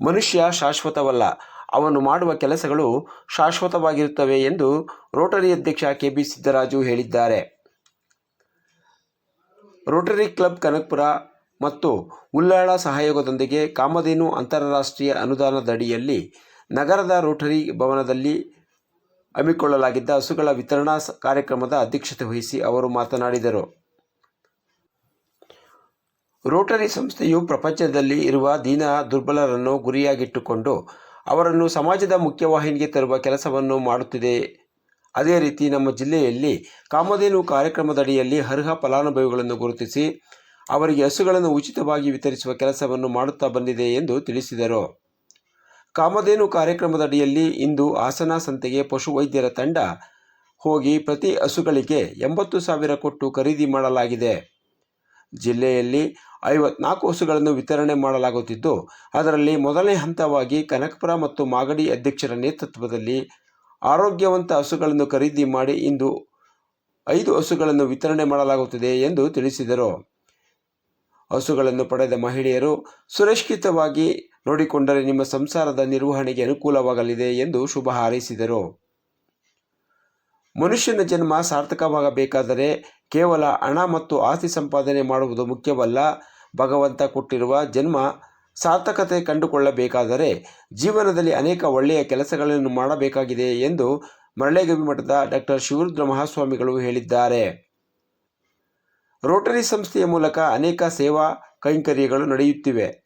ಮನುಷ್ಯ ಶಾಶ್ವತವಲ್ಲ. ಅವನು ಮಾಡುವ ಕೆಲಸಗಳು ಶಾಶ್ವತವಾಗಿರುತ್ತವೆ ಎಂದು ರೋಟರಿ ಅಧ್ಯಕ್ಷ ಕೆ ಬಿ ಸಿದ್ದರಾಜು ಹೇಳಿದ್ದಾರೆ. ರೋಟರಿ ಕ್ಲಬ್ ಕನಕ್ಪುರ ಮತ್ತು ಉಲ್ಲಾಳ ಸಹಯೋಗದೊಂದಿಗೆ ಕಾಮಧೇನು ಅಂತಾರಾಷ್ಟ್ರೀಯ ಅನುದಾನದಡಿಯಲ್ಲಿ ನಗರದ ರೋಟರಿ ಭವನದಲ್ಲಿ ಹಮ್ಮಿಕೊಳ್ಳಲಾಗಿದ್ದ ಹಸುಗಳ ವಿತರಣಾ ಕಾರ್ಯಕ್ರಮದ ಅಧ್ಯಕ್ಷತೆ ವಹಿಸಿ ಅವರು ಮಾತನಾಡಿದರು. ರೋಟರಿ ಸಂಸ್ಥೆಯು ಪ್ರಪಂಚದಲ್ಲಿ ಇರುವ ದೀನ ದುರ್ಬಲರನ್ನು ಗುರಿಯಾಗಿಟ್ಟುಕೊಂಡು ಅವರನ್ನು ಸಮಾಜದ ಮುಖ್ಯವಾಹಿನಿಗೆ ತರುವ ಕೆಲಸವನ್ನು ಮಾಡುತ್ತಿದೆ. ಅದೇ ರೀತಿ ನಮ್ಮ ಜಿಲ್ಲೆಯಲ್ಲಿ ಕಾಮಧೇನು ಕಾರ್ಯಕ್ರಮದಡಿಯಲ್ಲಿ ಅರ್ಹ ಫಲಾನುಭವಿಗಳನ್ನು ಗುರುತಿಸಿ ಅವರಿಗೆ ಹಸುಗಳನ್ನು ಉಚಿತವಾಗಿ ವಿತರಿಸುವ ಕೆಲಸವನ್ನು ಮಾಡುತ್ತಾ ಬಂದಿದೆ ಎಂದು ತಿಳಿಸಿದರು. ಕಾಮಧೇನು ಕಾರ್ಯಕ್ರಮದಡಿಯಲ್ಲಿ ಇಂದು ಹಾಸನ ಸಂತೆಗೆ ಪಶುವೈದ್ಯರ ತಂಡ ಹೋಗಿ ಪ್ರತಿ ಹಸುಗಳಿಗೆ ಎಂಬತ್ತು ಸಾವಿರ ಕೊಟ್ಟು ಖರೀದಿ ಮಾಡಲಾಗಿದೆ. ಜಿಲ್ಲೆಯಲ್ಲಿ ಐವತ್ನಾಲ್ಕು ಹಸುಗಳನ್ನು ವಿತರಣೆ ಮಾಡಲಾಗುತ್ತಿದ್ದು, ಅದರಲ್ಲಿ ಮೊದಲನೇ ಹಂತವಾಗಿ ಕನಕಪುರ ಮತ್ತು ಮಾಗಡಿ ಅಧ್ಯಕ್ಷರ ನೇತೃತ್ವದಲ್ಲಿ ಆರೋಗ್ಯವಂತ ಹಸುಗಳನ್ನು ಖರೀದಿ ಮಾಡಿ ಇಂದು ಐದು ಹಸುಗಳನ್ನು ವಿತರಣೆ ಮಾಡಲಾಗುತ್ತಿದೆ ಎಂದು ತಿಳಿಸಿದರು. ಹಸುಗಳನ್ನು ಪಡೆದ ಮಹಿಳೆಯರು ಸುರಕ್ಷಿತವಾಗಿ ನೋಡಿಕೊಂಡರೆ ನಿಮ್ಮ ಸಂಸಾರದ ನಿರ್ವಹಣೆಗೆ ಅನುಕೂಲವಾಗಲಿದೆ ಎಂದು ಶುಭ ಹಾರೈಸಿದರು. ಮನುಷ್ಯನ ಜನ್ಮ ಸಾರ್ಥಕವಾಗಬೇಕಾದರೆ ಕೇವಲ ಹಣ ಮತ್ತು ಆಸ್ತಿ ಸಂಪಾದನೆ ಮಾಡುವುದು ಮುಖ್ಯವಲ್ಲ. ಭಗವಂತ ಕೊಟ್ಟಿರುವ ಜನ್ಮ ಸಾರ್ಥಕತೆ ಕಂಡುಕೊಳ್ಳಬೇಕಾದರೆ ಜೀವನದಲ್ಲಿ ಅನೇಕ ಒಳ್ಳೆಯ ಕೆಲಸಗಳನ್ನು ಮಾಡಬೇಕಾಗಿದೆ ಎಂದು ಮರಳೆಗವಿ ಮಠದ ಡಾಕ್ಟರ್ ಶಿವರುದ್ರ ಮಹಾಸ್ವಾಮಿಗಳು ಹೇಳಿದ್ದಾರೆ. ರೋಟರಿ ಸಂಸ್ಥೆಯ ಮೂಲಕ ಅನೇಕ ಸೇವಾ ಕೈಂಕರ್ಯಗಳು ನಡೆಯುತ್ತಿವೆ.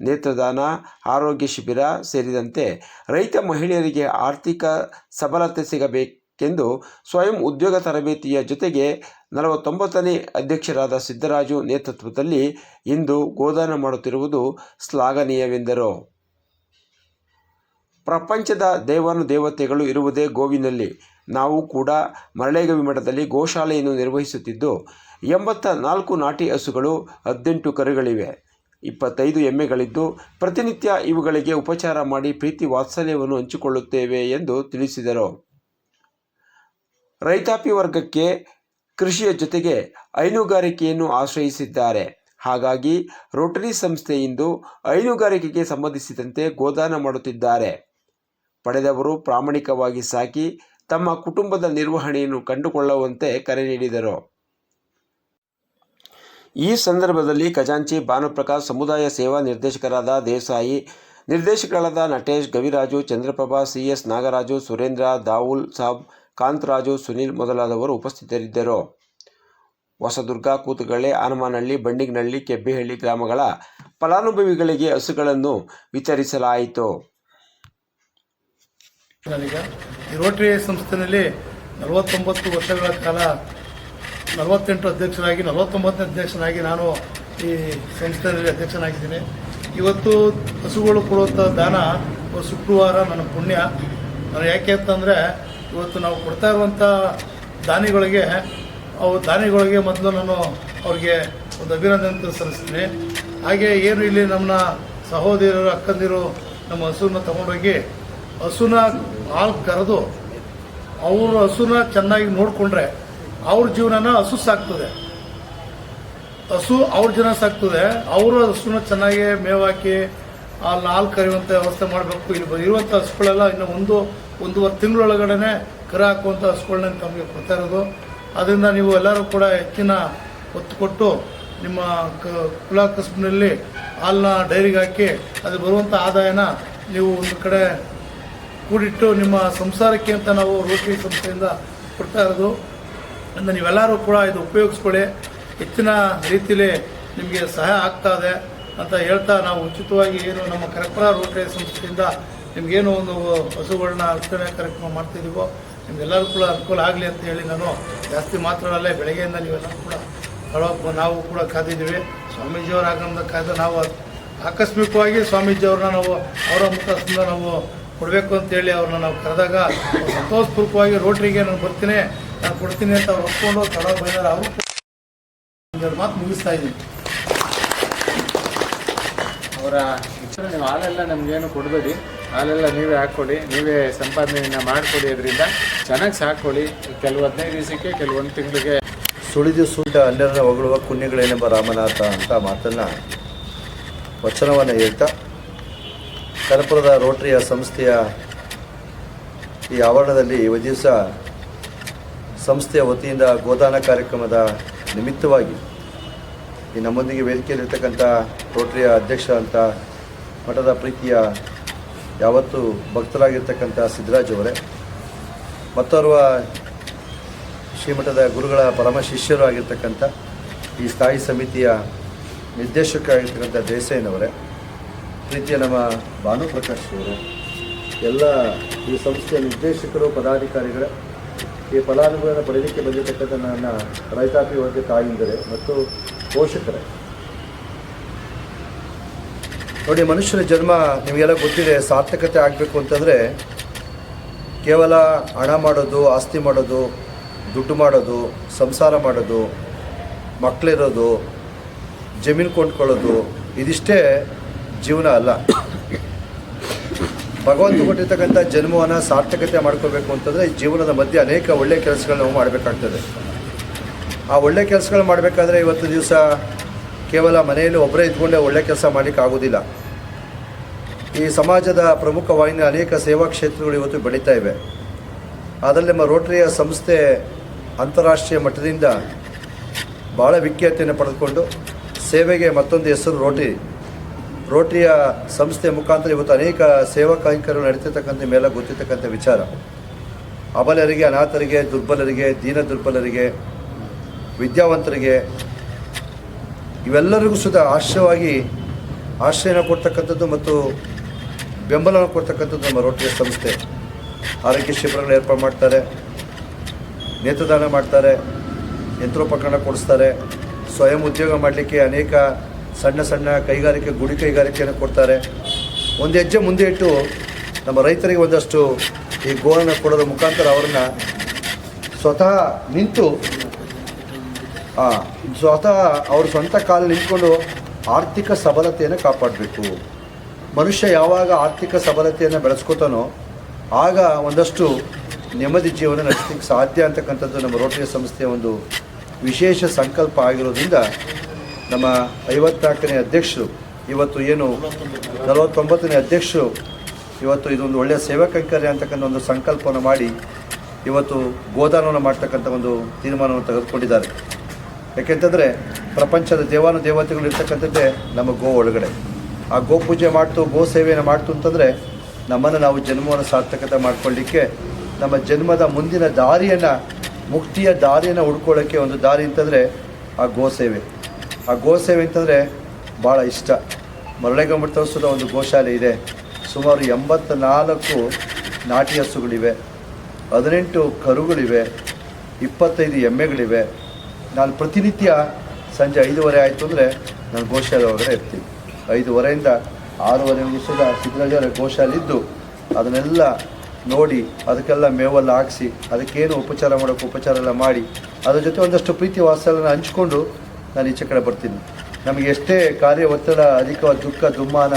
ನೇತ್ರದಾನ, ಆರೋಗ್ಯ ಶಿಬಿರ ಸೇರಿದಂತೆ ರೈತ ಮಹಿಳೆಯರಿಗೆ ಆರ್ಥಿಕ ಸಬಲತೆ ಸಿಗಬೇಕೆಂದು ಸ್ವಯಂ ಉದ್ಯೋಗ ತರಬೇತಿಯ ಜೊತೆಗೆ ನಲವತ್ತೊಂಬತ್ತನೇ ಅಧ್ಯಕ್ಷರಾದ ಸಿದ್ದರಾಜು ನೇತೃತ್ವದಲ್ಲಿ ಇಂದು ಗೋದಾನ ಮಾಡುತ್ತಿರುವುದು ಶ್ಲಾಘನೀಯವೆಂದರು. ಪ್ರಪಂಚದ ದೇವಾನುದೇವತೆಗಳು ಇರುವುದೇ ಗೋವಿನಲ್ಲಿ. ನಾವು ಕೂಡ ಮರಳೇಗವಿ ಮಠದಲ್ಲಿ ಗೋಶಾಲೆಯನ್ನು ನಿರ್ವಹಿಸುತ್ತಿದ್ದು, ಎಂಬತ್ತ ನಾಲ್ಕು ನಾಟಿ ಹಸುಗಳು, ಹದಿನೆಂಟು ಕರುಗಳಿವೆ. ಇಪ್ಪತ್ತೈದು ಎಮ್ಮೆಗಳಿದ್ದು, ಪ್ರತಿನಿತ್ಯ ಇವುಗಳಿಗೆ ಉಪಚಾರ ಮಾಡಿ ಪ್ರೀತಿ ವಾತ್ಸಲ್ಯವನ್ನು ಹಂಚಿಕೊಳ್ಳುತ್ತೇವೆ ಎಂದು ತಿಳಿಸಿದರು. ರೈತಾಪಿ ವರ್ಗಕ್ಕೆ ಕೃಷಿಯ ಜೊತೆಗೆ ಹೈನುಗಾರಿಕೆಯನ್ನು ಆಶ್ರಯಿಸಿದ್ದಾರೆ. ಹಾಗಾಗಿ ರೋಟರಿ ಸಂಸ್ಥೆ ಇಂದು ಹೈನುಗಾರಿಕೆಗೆ ಸಂಬಂಧಿಸಿದಂತೆ ಗೋದಾನ ಮಾಡುತ್ತಿದ್ದಾರೆ. ಪಡೆದವರು ಪ್ರಾಮಾಣಿಕವಾಗಿ ಸಾಕಿ ತಮ್ಮ ಕುಟುಂಬದ ನಿರ್ವಹಣೆಯನ್ನು ಕಂಡುಕೊಳ್ಳುವಂತೆ ಕರೆ ನೀಡಿದರು. ಈ ಸಂದರ್ಭದಲ್ಲಿ ಖಜಾಂಚಿ ಭಾನುಪ್ರಕಾಶ್ ಸಮುದಾಯ ಸೇವಾ ನಿರ್ದೇಶಕರಾದ ದೇಸಾಯಿ ನಿರ್ದೇಶಕರಾದ ನಟೇಶ್, ಗವಿರಾಜು, ಚಂದ್ರಪ್ರಭಾ, ಸಿ ಎಸ್ ನಾಗರಾಜು, ಸುರೇಂದ್ರ, ದಾವುಲ್ ಸಾಬ್ ಕಾಂತರಾಜು, ಸುನೀಲ್ ಮೊದಲಾದವರು ಉಪಸ್ಥಿತರಿದ್ದರು. ಹೊಸದುರ್ಗ ಕೂತುಗಳೆ ಆನಮಾನಹಳ್ಳಿ, ಬಂಡಿಗನಹಳ್ಳಿ, ಕೆಬ್ಬಿಹಳ್ಳಿ ಗ್ರಾಮಗಳ ಫಲಾನುಭವಿಗಳಿಗೆ ಹಸುಗಳನ್ನು ವಿತರಿಸಲಾಯಿತು. ರೋಟರಿ ಸಂಸ್ಥೆಯಲ್ಲಿ ನಲವತ್ತೊಂಬತ್ತು ವರ್ಷಗಳ ಕಾಲ ನಲವತ್ತೆಂಟು ಅಧ್ಯಕ್ಷರಾಗಿ, ನಲವತ್ತೊಂಬತ್ತನೇ ಅಧ್ಯಕ್ಷನಾಗಿ ನಾನು ಈ ಸಂಸ್ಥೆಯಲ್ಲಿ ಅಧ್ಯಕ್ಷನಾಗಿದ್ದೀನಿ. ಇವತ್ತು ಹಸುಗಳು ಕೊಡುವಂಥ ದಾನ, ಶುಕ್ರವಾರ ನನ್ನ ಪುಣ್ಯ. ನಾನು ಯಾಕೆ ಅಂತಂದರೆ ಇವತ್ತು ನಾವು ಕೊಡ್ತಾ ಇರುವಂಥ ದಾನಿಗಳಿಗೆ, ಅವು ದಾನಿಗಳಿಗೆ ಮೊದಲು ನಾನು ಅವ್ರಿಗೆ ಒಂದು ಅಭಿನಂದನೆ ಸಲ್ಲಿಸ್ತೀನಿ. ಹಾಗೆ ಏನು ಇಲ್ಲಿ ನಮ್ಮ ಸಹೋದರರು ಅಕ್ಕಂದಿರು ನಮ್ಮ ಹಸುವನ್ನ ತಗೊಂಡೋಗಿ, ಹಸುನ ಹಾಲು ಕರೆದು ಅವರು ಹಸುನ ಚೆನ್ನಾಗಿ ನೋಡಿಕೊಂಡ್ರೆ ಅವ್ರ ಜೀವನನ ಹಸು ಸಾಕ್ತದೆ. ಹಸು ಅವ್ರ ಜನ ಸಾಕ್ತದೆ. ಅವರು ಹಸುನ ಚೆನ್ನಾಗಿ ಮೇವಾಕಿ ಅಲ್ಲಿ ಹಾಲು ಕರೆಯುವಂಥ ವ್ಯವಸ್ಥೆ ಮಾಡಬೇಕು. ಇಲ್ಲಿ ಇರುವಂಥ ಹಸುಗಳೆಲ್ಲ ಇನ್ನು ಒಂದು ಒಂದೂವರೆ ತಿಂಗಳೊಳಗಡೆ ಕರ ಹಾಕುವಂಥ ಹಸುಗಳನ್ನ ತಮಗೆ ಕೊಡ್ತಾ ಇರೋದು. ಅದರಿಂದ ನೀವು ಎಲ್ಲರೂ ಕೂಡ ಹೆಚ್ಚಿನ ಒತ್ತು ಕೊಟ್ಟು ನಿಮ್ಮ ಕ- ಕುಲ ಕಸಬಿನಲ್ಲಿ ಹಾಲನ್ನ ಡೈರಿಗೆ ಹಾಕಿ ಅದು ಬರುವಂಥ ಆದಾಯನ ನೀವು ಒಂದು ಕಡೆ ಕೂಡಿಟ್ಟು ನಿಮ್ಮ ಸಂಸಾರಕ್ಕೆ ಅಂತ ನಾವು ರೋಟರಿ ಸಂಸ್ಥೆಯಿಂದ ಕೊಡ್ತಾ ಇರೋದು. ಅಂದ ನೀವೆಲ್ಲರೂ ಕೂಡ ಇದು ಉಪಯೋಗಿಸ್ಕೊಳ್ಳಿ. ಹೆಚ್ಚಿನ ರೀತಿಯಲ್ಲಿ ನಿಮಗೆ ಸಹಾಯ ಆಗ್ತಾ ಇದೆ ಅಂತ ಹೇಳ್ತಾ ನಾವು ಉಚಿತವಾಗಿ ಏನು ನಮ್ಮ ಕರಪುರ ರೋಟರಿ ಸಂಸ್ಥೆಯಿಂದ ನಿಮಗೇನು ಒಂದು ಹಸುಗಳನ್ನ ಅರ್ಚನೆ ಕಾರ್ಯಕ್ರಮ ಮಾಡ್ತಿದ್ದೀವೋ, ನಿಮ್ಗೆಲ್ಲರೂ ಕೂಡ ಅನುಕೂಲ ಆಗಲಿ ಅಂತ ಹೇಳಿ ನಾನು ಜಾಸ್ತಿ ಮಾತ್ರದಲ್ಲೇ ಬೆಳಗ್ಗೆಯಿಂದ ನೀವೆಲ್ಲರೂ ಕೂಡ ಕಳೋಕ್ಕೆ ನಾವು ಕೂಡ ಕಾದಿದ್ದೀವಿ. ಸ್ವಾಮೀಜಿಯವರ ಆಗಮನದ ಕಾಯ್ದ ನಾವು ಆಕಸ್ಮಿಕವಾಗಿ ಸ್ವಾಮೀಜಿಯವ್ರನ್ನ ನಾವು ಅವರ ಮುಖದಿಂದ ನಾವು ಕೊಡಬೇಕು ಅಂತೇಳಿ ಅವ್ರನ್ನ ನಾವು ಕರೆದಾಗ ಸಂತೋಷಪೂರ್ವಕವಾಗಿ ರೋಟ್ರಿಗೆ ನಾನು ಬರ್ತೀನಿ, ನಾನು ಕೊಡ್ತೀನಿ ಅಂತ ಅವ್ರು ಒಪ್ಕೊಂಡು ತಡ ಬಂದಾರ ಅವರು ಮಾತು ಮುಗಿಸ್ತಾ ಇದ್ದೀನಿ. ಅವರ ಇಚ್ಛೆ ನೀವು ಹಾಲೆಲ್ಲ ನಮಗೇನು ಕೊಡಬೇಡಿ. ಹಾಲೆಲ್ಲ ನೀವೇ ಹಾಕ್ಕೊಡಿ ನೀವೇ ಸಂಪಾದನೆಯನ್ನ ಮಾಡಿಕೊಡಿ ಅದರಿಂದ. ಚೆನ್ನಾಗಿ ಸಾಕೊಳ್ಳಿ ಕೆಲವು ಹದಿನೈದು ದಿವಸಕ್ಕೆ ಕೆಲವೊಂದು ತಿಂಗಳಿಗೆ. ಸುಳಿದು ಸುಟ್ಟ ಅನ್ಯರನ್ನ ಹೊಗಳುವ ಕುಣ್ಯಗಳೇನೆಂಬ ರಾಮನಾಥ ಅಂತ ಮಾತನ್ನು ವಚನವನ್ನು ಹೇಳ್ತಾ ಕರ್ಪುರದ ರೋಟರಿಯ ಸಂಸ್ಥೆಯ ಈ ಆವರಣದಲ್ಲಿ ಈ ದಿವಸ ಸಂಸ್ಥೆಯ ವತಿಯಿಂದ ಗೋದಾನ ಕಾರ್ಯಕ್ರಮದ ನಿಮಿತ್ತವಾಗಿ ಈ ನಮ್ಮೊಂದಿಗೆ ವೇದಿಕೆಯಲ್ಲಿರ್ತಕ್ಕಂಥ ರೋಟರಿಯ ಅಧ್ಯಕ್ಷ ಅಂತ ಮಠದ ಪ್ರೀತಿಯ ಯಾವತ್ತೂ ಭಕ್ತರಾಗಿರ್ತಕ್ಕಂಥ ಸಿದ್ದರಾಜ್ ಅವರೇ. ಮತ್ತೋರ್ವ ಶ್ರೀಮಠದ ಗುರುಗಳ ಪರಮ ಶಿಷ್ಯರು ಆಗಿರ್ತಕ್ಕಂಥ ಈ ಸ್ಥಾಯಿ ಸಮಿತಿಯ ನಿರ್ದೇಶಕರಾಗಿರ್ತಕ್ಕಂಥ ದೇಸಾಯಿನವರೇ, ಪ್ರೀತಿಯ ನಮ್ಮ ಭಾನುಪ್ರಕಾಶ್ ಅವರು, ಎಲ್ಲ ಈ ಸಂಸ್ಥೆಯ ನಿರ್ದೇಶಕರು, ಪದಾಧಿಕಾರಿಗಳ, ಈ ಫಲಾನುಭವಿಯನ್ನು ಪಡೆಯಲಿಕ್ಕೆ ಬಂದಿರತಕ್ಕಂಥ ನನ್ನ ರೈತಾಪಿ ವರ್ಗ ತಾಯಿಂದರೆ ಮತ್ತು ಪೋಷಕರೇ. ನೋಡಿ, ಮನುಷ್ಯನ ಜನ್ಮ ನಿಮಗೆಲ್ಲ ಗೊತ್ತಿದೆ, ಸಾರ್ಥಕತೆ ಆಗಬೇಕು ಅಂತಂದರೆ ಕೇವಲ ಹಣ ಮಾಡೋದು, ಆಸ್ತಿ ಮಾಡೋದು, ದುಡ್ಡು ಮಾಡೋದು, ಸಂಸಾರ ಮಾಡೋದು ಮಕ್ಕಳಿರೋದು ಜಮೀನು ಕೊಂಡ್ಕೊಳ್ಳೋದು, ಇದಿಷ್ಟೇ ಜೀವನ ಅಲ್ಲ. ಭಗವಂತ ಕೊಟ್ಟಿರ್ತಕ್ಕಂಥ ಜನ್ಮವನ್ನು ಸಾರ್ಥಕತೆ ಮಾಡ್ಕೋಬೇಕು ಅಂತಂದರೆ ಈ ಜೀವನದ ಮಧ್ಯೆ ಅನೇಕ ಒಳ್ಳೆಯ ಕೆಲಸಗಳನ್ನ ನಾವು ಮಾಡಬೇಕಾಗ್ತದೆ. ಆ ಒಳ್ಳೆಯ ಕೆಲಸಗಳು ಮಾಡಬೇಕಾದ್ರೆ ಇವತ್ತು ದಿವಸ ಕೇವಲ ಮನೆಯಲ್ಲಿ ಒಬ್ಬರೇ ಇದ್ಕೊಂಡೇ ಒಳ್ಳೆ ಕೆಲಸ ಮಾಡಲಿಕ್ಕೆ ಆಗೋದಿಲ್ಲ. ಈ ಸಮಾಜದ ಪ್ರಮುಖ ವಾಹಿನಿ ಅನೇಕ ಸೇವಾ ಕ್ಷೇತ್ರಗಳು ಇವತ್ತು ಬೆಳೀತಾ ಇವೆ. ಅದರಲ್ಲಿ ನಮ್ಮ ರೋಟರಿಯ ಸಂಸ್ಥೆ ಅಂತಾರಾಷ್ಟ್ರೀಯ ಮಟ್ಟದಿಂದ ಭಾಳ ವಿಖ್ಯಾತಿಯನ್ನು ಪಡೆದುಕೊಂಡು ಸೇವೆಗೆ ಮತ್ತೊಂದು ಹೆಸರು ರೋಟರಿ. ರೋಟರಿಯ ಸಂಸ್ಥೆ ಮುಖಾಂತರ ಇವತ್ತು ಅನೇಕ ಸೇವಾ ಕಾರ್ಯಕ್ರಮಗಳು ನಡೀತಿರ್ತಕ್ಕಂಥ ಮೇಲೆ ಗೊತ್ತಿರ್ತಕ್ಕಂಥ ವಿಚಾರ. ಅಬಲರಿಗೆ, ಅನಾಥರಿಗೆ, ದುರ್ಬಲರಿಗೆ, ದೀನ ದುರ್ಬಲರಿಗೆ, ವಿದ್ಯಾವಂತರಿಗೆ ಇವೆಲ್ಲರಿಗೂ ಸುದ ಆಶ್ರಯವಾಗಿ ಆಶ್ರಯನ ಕೊಡ್ತಕ್ಕಂಥದ್ದು ಮತ್ತು ಬೆಂಬಲನ ಕೊಡ್ತಕ್ಕಂಥದ್ದು ನಮ್ಮ ರೋಟರಿ ಸಂಸ್ಥೆ. ಆರೋಗ್ಯ ಶಿಬಿರಗಳು ಏರ್ಪಾಡು ಮಾಡ್ತಾರೆ, ನೇತ್ರದಾನ ಮಾಡ್ತಾರೆ, ಯಂತ್ರೋಪಕರಣ ಕೊಡಿಸ್ತಾರೆ, ಸ್ವಯಂ ಉದ್ಯೋಗ ಮಾಡಲಿಕ್ಕೆ ಅನೇಕ ಸಣ್ಣ ಸಣ್ಣ ಕೈಗಾರಿಕೆ, ಗುಡಿ ಕೈಗಾರಿಕೆಯನ್ನು ಕೊಡ್ತಾರೆ. ಒಂದು ಹೆಜ್ಜೆ ಮುಂದೆ ಇಟ್ಟು ನಮ್ಮ ರೈತರಿಗೆ ಒಂದಷ್ಟು ಈ ಗೋವನ್ನು ಕೊಡೋದ್ರ ಮುಖಾಂತರ ಅವರನ್ನು ಸ್ವತಃ ನಿಂತು ಸ್ವತಃ ಅವ್ರ ಸ್ವಂತ ಕಾಲು ನಿಂತ್ಕೊಂಡು ಆರ್ಥಿಕ ಸಬಲತೆಯನ್ನು ಕಾಪಾಡಬೇಕು. ಮನುಷ್ಯ ಯಾವಾಗ ಆರ್ಥಿಕ ಸಬಲತೆಯನ್ನು ಬೆಳೆಸ್ಕೋತಾನೋ ಆಗ ಒಂದಷ್ಟು ನೆಮ್ಮದಿ ಜೀವನ ನಡೆಸಲಿಕ್ಕೆ ಸಾಧ್ಯ ಅಂತಕ್ಕಂಥದ್ದು ನಮ್ಮ ರೋಟರಿ ಸಂಸ್ಥೆಯ ಒಂದು ವಿಶೇಷ ಸಂಕಲ್ಪ ಆಗಿರೋದ್ರಿಂದ ನಮ್ಮ ಐವತ್ನಾಲ್ಕನೇ ಅಧ್ಯಕ್ಷರು, ಇವತ್ತು ಏನು ನಲವತ್ತೊಂಬತ್ತನೇ ಅಧ್ಯಕ್ಷರು, ಇವತ್ತು ಇದೊಂದು ಒಳ್ಳೆಯ ಸೇವಾ ಕೈಂಕರ್ಯ ಅಂತಕ್ಕಂಥ ಒಂದು ಸಂಕಲ್ಪವನ್ನು ಮಾಡಿ ಇವತ್ತು ಗೋದಾನವನ್ನು ಮಾಡ್ತಕ್ಕಂಥ ಒಂದು ತೀರ್ಮಾನವನ್ನು ತೆಗೆದುಕೊಂಡಿದ್ದಾರೆ. ಯಾಕೆಂತಂದರೆ ಪ್ರಪಂಚದ ದೇವಾನು ದೇವತೆಗಳು ಇರ್ತಕ್ಕಂಥದ್ದೇ ನಮ್ಮ ಗೋ ಒಳಗಡೆ. ಆ ಗೋ ಪೂಜೆ ಮಾಡ್ತು, ಗೋ ಸೇವೆಯನ್ನು ಮಾಡ್ತು ಅಂತಂದರೆ ನಮ್ಮನ್ನು ನಾವು ಜನ್ಮವನ್ನು ಸಾರ್ಥಕತೆ ಮಾಡ್ಕೊಳ್ಳಿಕ್ಕೆ, ನಮ್ಮ ಜನ್ಮದ ಮುಂದಿನ ದಾರಿಯನ್ನು, ಮುಕ್ತಿಯ ದಾರಿಯನ್ನು ಹುಡ್ಕೊಳ್ಳೋಕ್ಕೆ ಒಂದು ದಾರಿ ಅಂತಂದರೆ ಆ ಗೋ ಸೇವೆ. ಆ ಗೋ ಸೇವೆ ಅಂತಂದರೆ ಭಾಳ ಇಷ್ಟ. ಮರಳೆಗಂಬ ಸುದ ಒಂದು ಗೋಶಾಲೆ ಇದೆ. ಸುಮಾರು ಎಂಬತ್ತ ನಾಲ್ಕು ನಾಟಿ ಹಸುಗಳಿವೆ. ಹದಿನೆಂಟು ಕರುಗಳಿವೆ. ಇಪ್ಪತ್ತೈದು ಎಮ್ಮೆಗಳಿವೆ. ನಾನು ಪ್ರತಿನಿತ್ಯ ಸಂಜೆ ಐದೂವರೆ ಆಯಿತು ಅಂದರೆ ನಾನು ಗೋಶಾಲೆ ಇರ್ತೀನಿ. ಐದೂವರೆಯಿಂದ ಆರೂವರೆವರೆಗೂ ಸುದ ಸಿದ್ದರಾಜವರ ಗೋಶಾಲೆ ಇದ್ದು ಅದನ್ನೆಲ್ಲ ನೋಡಿ, ಅದಕ್ಕೆಲ್ಲ ಮೇವೆಲ್ಲ ಹಾಕಿಸಿ, ಅದಕ್ಕೇನು ಉಪಚಾರ ಮಾಡೋಕ್ಕೆ ಉಪಚಾರ ಎಲ್ಲ ಮಾಡಿ, ಅದ್ರ ಜೊತೆ ಒಂದಷ್ಟು ಪ್ರೀತಿ ವಾತ್ಸಲ್ಯನ ಹಂಚ್ಕೊಂಡು ನಾನು ಈಚೆ ಕಡೆ ಬರ್ತೀನಿ. ನಮಗೆ ಎಷ್ಟೇ ಕಾರ್ಯ ಒತ್ತಡ, ಅಧಿಕ ದುಃಖ, ದುಮ್ಮಾನ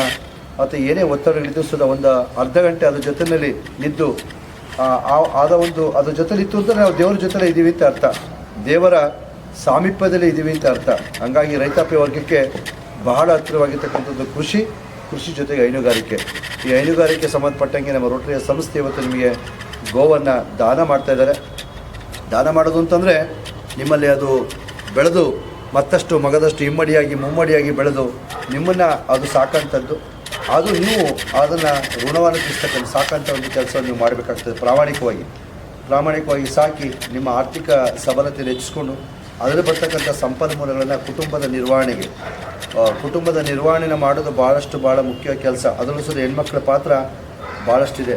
ಅಥವಾ ಏನೇ ಒತ್ತಡಗಳಿದ್ದು ಸುದ ಒಂದು ಅರ್ಧ ಗಂಟೆ ಅದ್ರ ಜೊತೆಯಲ್ಲಿ ನಿದ್ದು ಆದ ಒಂದು ಅದ್ರ ಜೊತೆಲಿತ್ತು ಅಂತ ನಾವು ದೇವರ ಜೊತೆಲೇ ಇದ್ದೀವಿ ಅಂತ ಅರ್ಥ. ದೇವರ ಸಾಮೀಪ್ಯದಲ್ಲಿ ಇದ್ದೀವಿ ಅಂತ ಅರ್ಥ. ಹಂಗಾಗಿ ರೈತಾಪಿ ವರ್ಗಕ್ಕೆ ಬಹಳ ಹತ್ತಿರವಾಗಿರ್ತಕ್ಕಂಥದ್ದು ಕೃಷಿ ಕೃಷಿ ಜೊತೆಗೆ ಹೈನುಗಾರಿಕೆ. ಈ ಹೈನುಗಾರಿಕೆ ಸಂಬಂಧಪಟ್ಟಂಗೆ ನಮ್ಮ ರೋಟರಿಯ ಸಂಸ್ಥೆ ಇವತ್ತು ನಿಮಗೆ ಗೋವನ್ನು ದಾನ ಮಾಡ್ತಾ ಇದ್ದಾರೆ. ದಾನ ಮಾಡೋದು ಅಂತಂದರೆ ನಿಮ್ಮಲ್ಲಿ ಅದು ಬೆಳೆದು ಮತ್ತಷ್ಟು ಮಗದಷ್ಟು ಇಮ್ಮಡಿಯಾಗಿ ಮುಮ್ಮಡಿಯಾಗಿ ಬೆಳೆದು ನಿಮ್ಮನ್ನು ಅದು ಸಾಕಂಥದ್ದು ಅದು ನೀವು ಅದನ್ನು ಋಣವನ್ನು ತಿಳಿಸ್ತಕ್ಕಂಥ ಸಾಕಂಥ ಒಂದು ಕೆಲಸವನ್ನು ನೀವು ಮಾಡಬೇಕಾಗ್ತದೆ ಪ್ರಾಮಾಣಿಕವಾಗಿ. ಪ್ರಾಮಾಣಿಕವಾಗಿ ಸಾಕಿ ನಿಮ್ಮ ಆರ್ಥಿಕ ಸಬಲತೆಯನ್ನು ಹೆಚ್ಚಿಸ್ಕೊಂಡು ಅದರಲ್ಲಿ ಬರ್ತಕ್ಕಂಥ ಸಂಪನ್ಮೂಲಗಳನ್ನು ಕುಟುಂಬದ ನಿರ್ವಹಣೆಗೆ ಕುಟುಂಬದ ನಿರ್ವಹಣೆನ ಮಾಡೋದು ಭಾಳಷ್ಟು ಭಾಳ ಮುಖ್ಯ ಕೆಲಸ. ಅದರಲ್ಲೂ ಸಹ ಹೆಣ್ಮಕ್ಳ ಪಾತ್ರ ಭಾಳಷ್ಟಿದೆ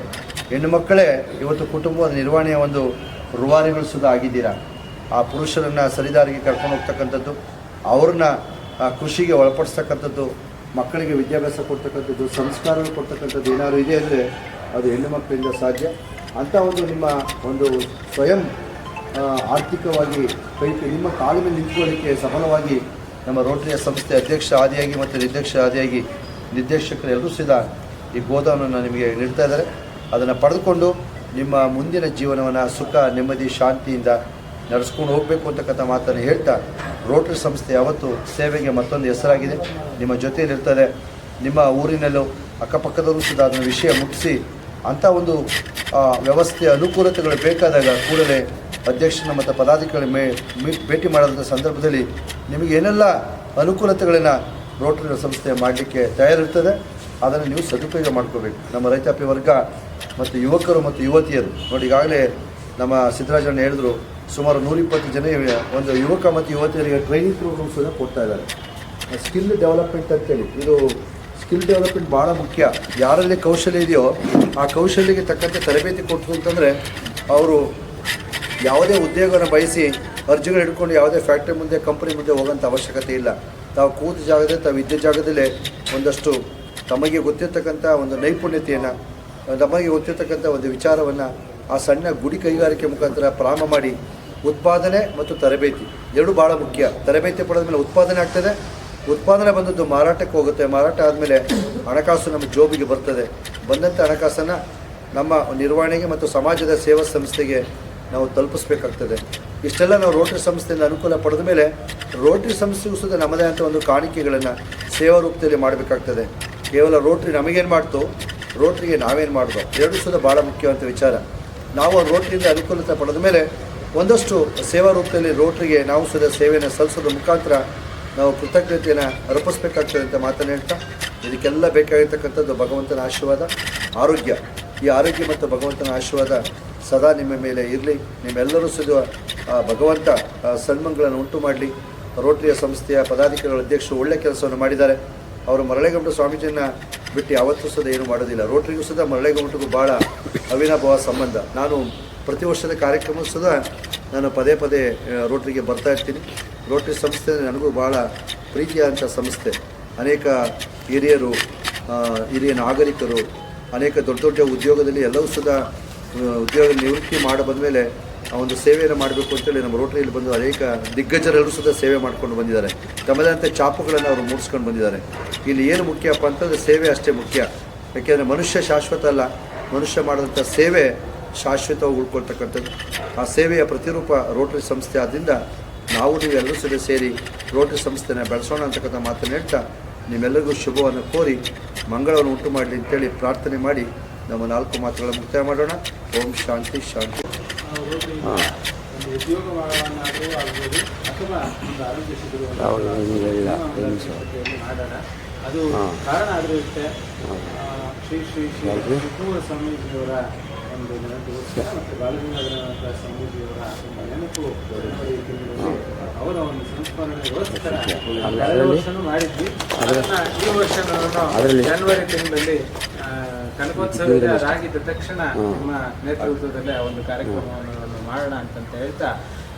ಹೆಣ್ಣು ಮಕ್ಕಳೇ ಇವತ್ತು ಕುಟುಂಬದ ನಿರ್ವಹಣೆಯ ಒಂದು ರುವಾರಿಗಳು ಸುದ ಆಗಿದ್ದೀರಾ? ಆ ಪುರುಷರನ್ನು ಸರಿದಾರಿಗೆ ಕರ್ಕೊಂಡು ಹೋಗ್ತಕ್ಕಂಥದ್ದು, ಅವ್ರನ್ನ ಕೃಷಿಗೆ ಒಳಪಡಿಸ್ತಕ್ಕಂಥದ್ದು, ಮಕ್ಕಳಿಗೆ ವಿದ್ಯಾಭ್ಯಾಸ ಕೊಡ್ತಕ್ಕಂಥದ್ದು ಸಂಸ್ಕಾರಗಳು ಕೊಡ್ತಕ್ಕಂಥದ್ದು ಏನಾದರೂ ಇದೆ ಅಂದರೆ ಅದು ಹೆಣ್ಣು ಮಕ್ಕಳಿಂದ ಸಾಧ್ಯ? ಅಂಥ ಒಂದು ನಿಮ್ಮ ಒಂದು ಸ್ವಯಂ ಆರ್ಥಿಕವಾಗಿ ಕೈ ನಿಮ್ಮ ಕಾಲ ಮೇಲೆ ನಿಂತ್ಕೊಳ್ಳಿಕ್ಕೆ ಸಫಲವಾಗಿ ನಮ್ಮ ರೋಟರಿಯ ಸಂಸ್ಥೆ ಅಧ್ಯಕ್ಷ ಆದಿಯಾಗಿ ಮತ್ತು ನಿರ್ದೇಶ ಆದಿಯಾಗಿ ನಿರ್ದೇಶಕರು ಎಲ್ಲರೂ ಸಹ ಈ ಗೋದಾನನ್ನು ನಿಮಗೆ ನೀಡ್ತಾ ಇದ್ದಾರೆ. ಅದನ್ನು ಪಡೆದುಕೊಂಡು ನಿಮ್ಮ ಮುಂದಿನ ಜೀವನವನ್ನು ಸುಖ, ನೆಮ್ಮದಿ, ಶಾಂತಿಯಿಂದ ನಡೆಸ್ಕೊಂಡು ಹೋಗಬೇಕು ಅಂತಕ್ಕಂಥ ಮಾತನ್ನು ಹೇಳ್ತಾ ರೋಟರಿ ಸಂಸ್ಥೆ ಯಾವತ್ತು ಸೇವೆಗೆ ಮತ್ತೊಂದು ಹೆಸರಾಗಿದೆ. ನಿಮ್ಮ ಜೊತೆಯಲ್ಲಿರ್ತದೆ ನಿಮ್ಮ ಊರಿನಲ್ಲೂ ಅಕ್ಕಪಕ್ಕದಲ್ಲೂ ಸಹ ಅದನ್ನು ವಿಷಯ ಮುಟ್ಟಿಸಿ ಅಂಥ ಒಂದು ವ್ಯವಸ್ಥೆಯ ಅನುಕೂಲತೆಗಳು ಬೇಕಾದಾಗ ಕೂಡಲೇ ಅಧ್ಯಕ್ಷನ ಮತ್ತು ಪದಾಧಿಕಾರಿ ಮೇ ಭೇಟಿ ಮಾಡಿದಂಥ ಸಂದರ್ಭದಲ್ಲಿ ನಿಮಗೆ ಏನೆಲ್ಲ ಅನುಕೂಲತೆಗಳನ್ನು ರೋಟರಿ ಸಂಸ್ಥೆ ಮಾಡಲಿಕ್ಕೆ ತಯಾರಿರ್ತದೆ, ಅದನ್ನು ನೀವು ಸದುಪಯೋಗ ಮಾಡ್ಕೋಬೇಕು. ನಮ್ಮ ರೈತಾಪಿ ವರ್ಗ ಮತ್ತು ಯುವಕರು ಮತ್ತು ಯುವತಿಯರು. ನೋಡಿ, ಈಗಾಗಲೇ ನಮ್ಮ ಸಿದ್ದರಾಜಣ್ಣ ಹೇಳಿದ್ರು, ಸುಮಾರು ನೂರಿಪ್ಪತ್ತು ಜನ ಒಂದು ಯುವಕ ಮತ್ತು ಯುವತಿಯರಿಗೆ ಟ್ರೈನಿಂಗ್ ಪ್ರೋಗ್ರಾಮ್ಸ್ ಕೊಡ್ತಾ ಇದ್ದಾರೆ. ಸ್ಕಿಲ್ ಡೆವಲಪ್ಮೆಂಟ್ ಅಂತೇಳಿ, ಇದು ಸ್ಕಿಲ್ ಡೆವಲಪ್ಮೆಂಟ್ ಭಾಳ ಮುಖ್ಯ. ಯಾರಲ್ಲಿ ಕೌಶಲ್ಯ ಇದೆಯೋ, ಆ ಕೌಶಲ್ಯಕ್ಕೆ ತಕ್ಕಂತೆ ತರಬೇತಿ ಕೊಟ್ಟು ಅಂತಂದರೆ, ಅವರು ಯಾವುದೇ ಉದ್ಯೋಗವನ್ನು ಬಯಸಿ ಅರ್ಜಿಗಳು ಹಿಡ್ಕೊಂಡು ಯಾವುದೇ ಫ್ಯಾಕ್ಟ್ರಿ ಮುಂದೆ, ಕಂಪನಿ ಮುಂದೆ ಹೋಗೋಂಥ ಅವಶ್ಯಕತೆ ಇಲ್ಲ. ತಾವು ಕೂತ ಜಾಗದಲ್ಲಿ, ತಾವು ಇದ್ದ ಜಾಗದಲ್ಲೇ ಒಂದಷ್ಟು ತಮಗೆ ಗೊತ್ತಿರ್ತಕ್ಕಂಥ ಒಂದು ನೈಪುಣ್ಯತೆಯನ್ನು ನಮಗೆ ಗೊತ್ತಿರ್ತಕ್ಕಂಥ ಒಂದು ವಿಚಾರವನ್ನು ಆ ಸಣ್ಣ ಗುಡಿ ಕೈಗಾರಿಕೆ ಮುಖಾಂತರ ಪ್ರಾರಂಭ ಮಾಡಿ ಉತ್ಪಾದನೆ ಮತ್ತು ತರಬೇತಿ. ಎರಡು ಭಾಳ ಮುಖ್ಯ. ತರಬೇತಿ ಪಡೆದ ಮೇಲೆ ಉತ್ಪಾದನೆ ಆಗ್ತದೆ. ಉತ್ಪಾದನೆ ಬಂದದ್ದು ಮಾರಾಟಕ್ಕೆ ಹೋಗುತ್ತೆ. ಮಾರಾಟ ಆದಮೇಲೆ ಹಣಕಾಸು ನಮ್ಮ ಜೋಬಿಗೆ ಬರ್ತದೆ. ಬಂದಂಥ ಹಣಕಾಸನ್ನು ನಮ್ಮ ನಿರ್ವಹಣೆಗೆ ಮತ್ತು ಸಮಾಜದ ಸೇವಾ ಸಂಸ್ಥೆಗೆ ನಾವು ತಲುಪಿಸ್ಬೇಕಾಗ್ತದೆ. ಇಷ್ಟೆಲ್ಲ ನಾವು ರೋಟರಿ ಸಂಸ್ಥೆಯಿಂದ ಅನುಕೂಲ ಪಡೆದ ಮೇಲೆ ರೋಟರಿ ಸಂಸ್ಥೆಗೂ ಸುದ ನಮ್ಮದೇ ಅಂತ ಒಂದು ಕಾಣಿಕೆಗಳನ್ನು ಸೇವಾ ರೂಪದಲ್ಲಿ ಮಾಡಬೇಕಾಗ್ತದೆ. ಕೇವಲ ರೋಟ್ರಿ ನಮಗೇನು ಮಾಡ್ತು, ರೋಟ್ರಿಗೆ ನಾವೇನು ಮಾಡ್ದು, ಎರಡೂ ಸುದ ಭಾಳ ಮುಖ್ಯವಂತ ವಿಚಾರ. ನಾವು ರೋಟ್ರಿಯಿಂದ ಅನುಕೂಲತೆ ಪಡೆದ ಮೇಲೆ ಒಂದಷ್ಟು ಸೇವಾ ರೂಪದಲ್ಲಿ ರೋಟ್ರಿಗೆ ನಾವು ಸುದ ಸೇವೆಯನ್ನು ಸಲ್ಲಿಸೋದ್ರ ಮುಖಾಂತರ ನಾವು ಕೃತಜ್ಞತೆಯನ್ನು ಅರ್ಪಿಸ್ಬೇಕಾಗ್ತದೆ ಅಂತ ಮಾತನ್ನು ಹೇಳ್ತಾ, ಇದಕ್ಕೆಲ್ಲ ಬೇಕಾಗಿರ್ತಕ್ಕಂಥದ್ದು ಭಗವಂತನ ಆಶೀರ್ವಾದ, ಆರೋಗ್ಯ. ಈ ಆರೋಗ್ಯ ಮತ್ತು ಭಗವಂತನ ಆಶೀರ್ವಾದ ಸದಾ ನಿಮ್ಮ ಮೇಲೆ ಇರಲಿ. ನಿಮ್ಮೆಲ್ಲರೂ ಸುದ ಭಗವಂತ ಸನ್ಮಂಗಳನ್ನು ಉಂಟು ಮಾಡಲಿ. ರೋಟರಿಯ ಸಂಸ್ಥೆಯ ಪದಾಧಿಕಾರಿಗಳ ಅಧ್ಯಕ್ಷರು ಒಳ್ಳೆ ಕೆಲಸವನ್ನು ಮಾಡಿದ್ದಾರೆ. ಅವರು ಮರಳೆಗೌಂಟು ಸ್ವಾಮೀಜಿಯನ್ನು ಬಿಟ್ಟು ಯಾವತ್ತೂ ಸದ ಏನು ಮಾಡೋದಿಲ್ಲ ರೋಟರಿಗೂ ಸುದ ಮರಳೆಗೌಡಗೂ ಭಾಳ ಅವಿನಾಭಾವ ಸಂಬಂಧ. ನಾನು ಪ್ರತಿ ವರ್ಷದ ಕಾರ್ಯಕ್ರಮ ಸುದ ನಾನು ಪದೇ ಪದೇ ರೋಟರಿಗೆ ಬರ್ತಾ ಇರ್ತೀನಿ. ರೋಟರಿ ಸಂಸ್ಥೆ ನನಗೂ ಭಾಳ ಪ್ರೀತಿಯಾದಂಥ ಸಂಸ್ಥೆ. ಅನೇಕ ಹಿರಿಯರು ಹಿರಿಯ ನಾಗರಿಕರು, ಅನೇಕ ದೊಡ್ಡ ದೊಡ್ಡ ಉದ್ಯೋಗದಲ್ಲಿ ಎಲ್ಲವೂ ಸುದ ಉದ್ಯೋಗ ನಿವೃತ್ತಿ ಮಾಡಿ ಬಂದಮೇಲೆ ಆ ಒಂದು ಸೇವೆಯನ್ನು ಮಾಡಬೇಕು ಅಂತೇಳಿ ನಮ್ಮ ರೋಟರಿಯಲ್ಲಿ ಬಂದು ಅನೇಕ ದಿಗ್ಗಜರೆಲ್ಲರೂ ಸಹ ಸೇವೆ ಮಾಡ್ಕೊಂಡು ಬಂದಿದ್ದಾರೆ. ತಮ್ಮದಂತೆ ಚಾಪುಗಳನ್ನು ಅವರು ಮೂಡಿಸ್ಕೊಂಡು ಬಂದಿದ್ದಾರೆ. ಇಲ್ಲಿ ಏನು ಮುಖ್ಯಪ್ಪ ಅಂತಂದರೆ ಸೇವೆ ಅಷ್ಟೇ ಮುಖ್ಯ. ಯಾಕೆಂದರೆ ಮನುಷ್ಯ ಶಾಶ್ವತ ಅಲ್ಲ. ಮನುಷ್ಯ ಮಾಡಿದಂಥ ಸೇವೆ ಶಾಶ್ವತವಾಗಿ ಉಳ್ಕೊಳ್ತಕ್ಕಂಥದ್ದು. ಆ ಸೇವೆಯ ಪ್ರತಿರೂಪ ರೋಟರಿ ಸಂಸ್ಥೆ ಆದ್ದರಿಂದ ನಾವು ನೀವೆಲ್ಲರೂ ಸಹ ಸೇರಿ ರೋಟರಿ ಸಂಸ್ಥೆನ ಬೆಳೆಸೋಣ ಅಂತಕ್ಕಂಥ ಮಾತನ್ನು ಹೇಳ್ತಾ ನಿಮ್ಮೆಲ್ಲರಿಗೂ ಶುಭವನ್ನು ಕೋರಿ ಮಂಗಳವನ್ನು ಉಂಟು ಮಾಡಲಿ ಅಂತೇಳಿ ಪ್ರಾರ್ಥನೆ ಮಾಡಿ ನಮ್ಮ ನಾಲ್ಕು ಮಾತುಗಳ ಮುಕ್ತಾಯ ಮಾಡೋಣ. ಓಂ ಶಾಂತಿ ಶಾಂತಿ. ಅದು. ಕಾರಣ ಆದರೂ ಇಷ್ಟೇ ಹಾ. ಆ, ಶ್ರೀ ಶ್ರೀ ಶ್ರೀ? ಶಿವಕುಮಾರ ಸ್ವಾಮೀಜಿಯವರ ಒಂದು ನೆನಪಿಗೋಸ್ಕರ ಮತ್ತು ಬಾಲಗಂಗಾಧರ ಸ್ವಾಮೀಜಿಯವರ ಒಂದು ನೆನಪು ಜನವರಿ ತಿಂಗಳಲ್ಲಿ ಅವರ ಒಂದು ಸಂಸ್ಮರಣೆಗೋಸ್ಕರ ಕಳೆದ ವರ್ಷನೂ ಮಾಡಿದ್ವಿ. ಅದನ್ನ ಈ ವರ್ಷ ಅದರಲ್ಲಿ? ಜನವರಿ ತಿಂಗಳಲ್ಲಿ ಆ, ಕನಕೋತ್ಸವ ಆಗಿದ್ದ ತಕ್ಷಣ. ನಿಮ್ಮ ನೇತೃತ್ವದಲ್ಲಿ ಒಂದು ಕಾರ್ಯಕ್ರಮವನ್ನು ಮಾಡೋಣ ಅಂತಂತ ಹೇಳ್ತಾ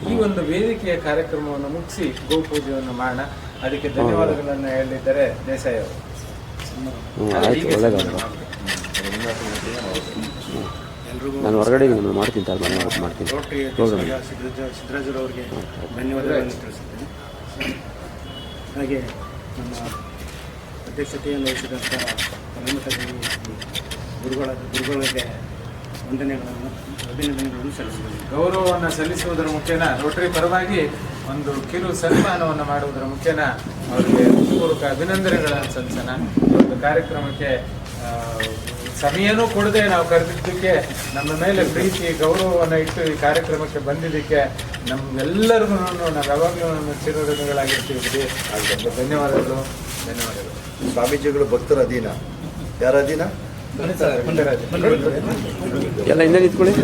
ಈ ಒಂದು ವೇದಿಕೆಯ ಕಾರ್ಯಕ್ರಮವನ್ನು ಮುಗಿಸಿ ಗೋಪೂಜೆಯನ್ನು ಮಾಡೋಣ. ಅದಕ್ಕೆ ಧನ್ಯವಾದಗಳನ್ನು ಹೇಳಿದ್ದಾರೆ ದೇಸಾಯಿ ಅವರು. ನಾನು ಹೊರಗಡೆ ಮಾಡ್ತೀನಿ ಸರ್ ಮನೆ ಮಾಡ್ತೀನಿ. ಸಿದ್ದರಾಜರವ್ರಿಗೆ ಧನ್ಯವಾದಗಳನ್ನು ತಿಳಿಸುತ್ತೇನೆ. ಹಾಗೆ ನಮ್ಮ ಅಧ್ಯಕ್ಷತೆಯನ್ನು ವಹಿಸಿದಂಥ ಕರ್ನಾಟಕ ಗುರುಗಳ ಗುರುಗಳಿಗೆ ವಂದನೆಗಳನ್ನು ಅಭಿನಂದನೆಗಳನ್ನು ಸಲ್ಲಿಸಿದ್ದೇನೆ ಗೌರವವನ್ನು ಸಲ್ಲಿಸುವುದರ ಮುಖೇನ ರೋಟರಿ ಪರವಾಗಿ ಒಂದು ಕಿರು ಸನ್ಮಾನವನ್ನು ಮಾಡುವುದರ ಮುಖೇನ ಅವರಿಗೆ ಪೂರ್ವಕ ಅಭಿನಂದನೆಗಳನ್ನು ಸಲ್ಲಿಸೋಣ. ಒಂದು ಕಾರ್ಯಕ್ರಮಕ್ಕೆ ಸಮಯನೂ ಕೊಡದೆ ನಾವು ಕರೆದಿದ್ದಕ್ಕೆ ನಮ್ಮ ಮೇಲೆ ಪ್ರೀತಿ ಗೌರವವನ್ನು ಇಟ್ಟು ಈ ಕಾರ್ಯಕ್ರಮಕ್ಕೆ ಬಂದಿದ್ದಕ್ಕೆ ನಮ್ಮೆಲ್ಲರಿಗೂ ನಾವು ಯಾವಾಗಲೂ ನಮ್ಮ ಚಿರಋಣಿಗಳಾಗಿರ್ತೀವಿ. ಧನ್ಯವಾದಗಳು. ಧನ್ಯವಾದಗಳು. ಸ್ವಾಮೀಜಿಗಳು ಭಕ್ತರ ಅಧೀನ ಯಾರ ಅಧೀನ. ಎಲ್ಲ ಹಿಂದೆ ನಿಂತ್ಕೊಳ್ಳಿ.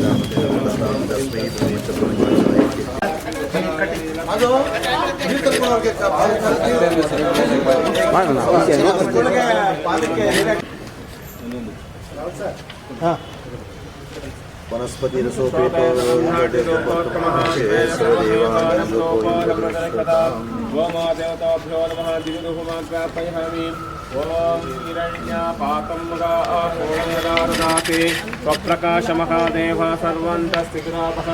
ಮಾಡೋಣ. ಹಾಂ ವನಸ್ಪತಿ ರಸೋಪೇತೇವಾಭ್ಯೋ ನಮಃ पूर्णदारुदाते स्वप्रकाशमहादेव सर्वन्तस्थितिनाथः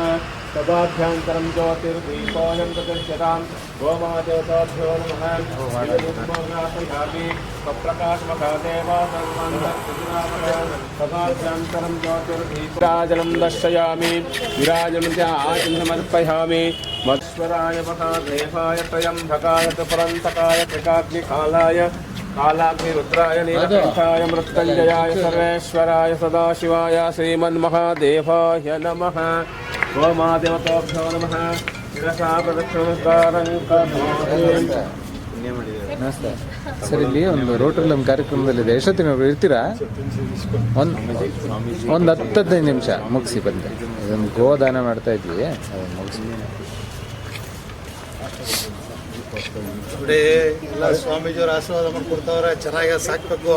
तदाभ्यन्तरं ज्योतिर्दीपोऽयं प्रदर्श्यताम् गोमहादेवताभ्यो नमः। स्वप्रकाशमहादेव सर्वन्तस्थितिनाथः तदाभ्यन्तरं ज्योतिर्दीपराजनं दर्शयामि विराजं च आचिं समर्पयामि मत्स्वराय महादेवाय त्रयम्भकाय च परन्तकाय त्रिकाग्निकालाय कालाग्निरुद्राय नीलकण्ठाय मृत्युञ्जयाय सर्वेश्वराय सदाशिवाय श्रीमन्महादेवाय नमः गोमादेवताभ्यो नमः शिरसा प्रदक्षिणकारं करोमि ಸರ್ ಇಲ್ಲಿ ಒಂದು ರೋಟರಿ ನಮ್ಮ ಕಾರ್ಯಕ್ರಮದಲ್ಲಿದೆ ಎಷ್ಟೊತ್ತಿನ ಇರ್ತೀರಾ ಒಂದು ಒಂದು ಹತ್ತು ಹದಿನೈದು ನಿಮಿಷ ಮುಗಿಸಿ ಬಂದೆ ಇದೊಂದು ಗೋದಾನ ಮಾಡ್ತಾ ಇದ್ವಿ ಅದನ್ನು ಮುಗಿಸಿ ನೋಡಿ ಎಲ್ಲ ಸ್ವಾಮೀಜಿಯವರು ಆಶೀರ್ವಾದ ಮಾಡ್ಕೊಡ್ತಾವ್ರೆ ಚೆನ್ನಾಗಿ ಸಾಕ್ಬೇಕು.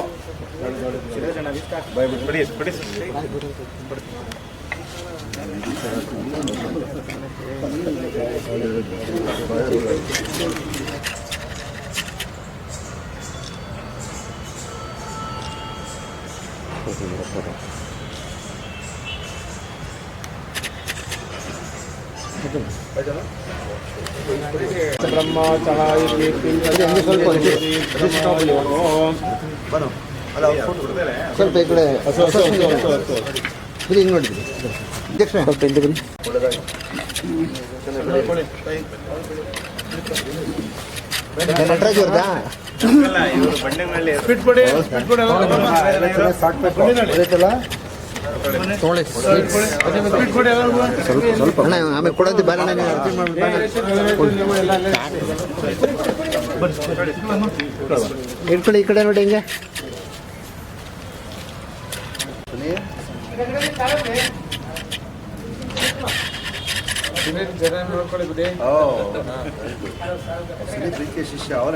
ಬ್ರಹ್ಮಚಾರಿ ಸ್ವಲ್ಪ ಈ ಕಡೆ ಹಿಂಗೆ ನೋಡಿದ್ರಿ ಸ್ವಲ್ಪ ಹಿಂದೆ ಬನ್ನಿ ನಟರಾಜ್ ಅವ್ರದಾ ಬಿಟ್ಬಿಡಿ ಬಿಟ್ಬಿಡಿ ಗೊತ್ತಾಯ್ತಲ್ಲ ಬಿಟ್ಬಿಡಿ ಸ್ವಲ್ಪ ಅಣ್ಣ ಆಮೇಲೆ ಕೊಡೋದು ಬಾರಣ್ಣ ಇಟ್ಕೊಳ್ಳಿ ಈ ಕಡೆ ನೋಡಿ ಹಿಂಗೆ ಶಿಷ್ಯ ಅವರ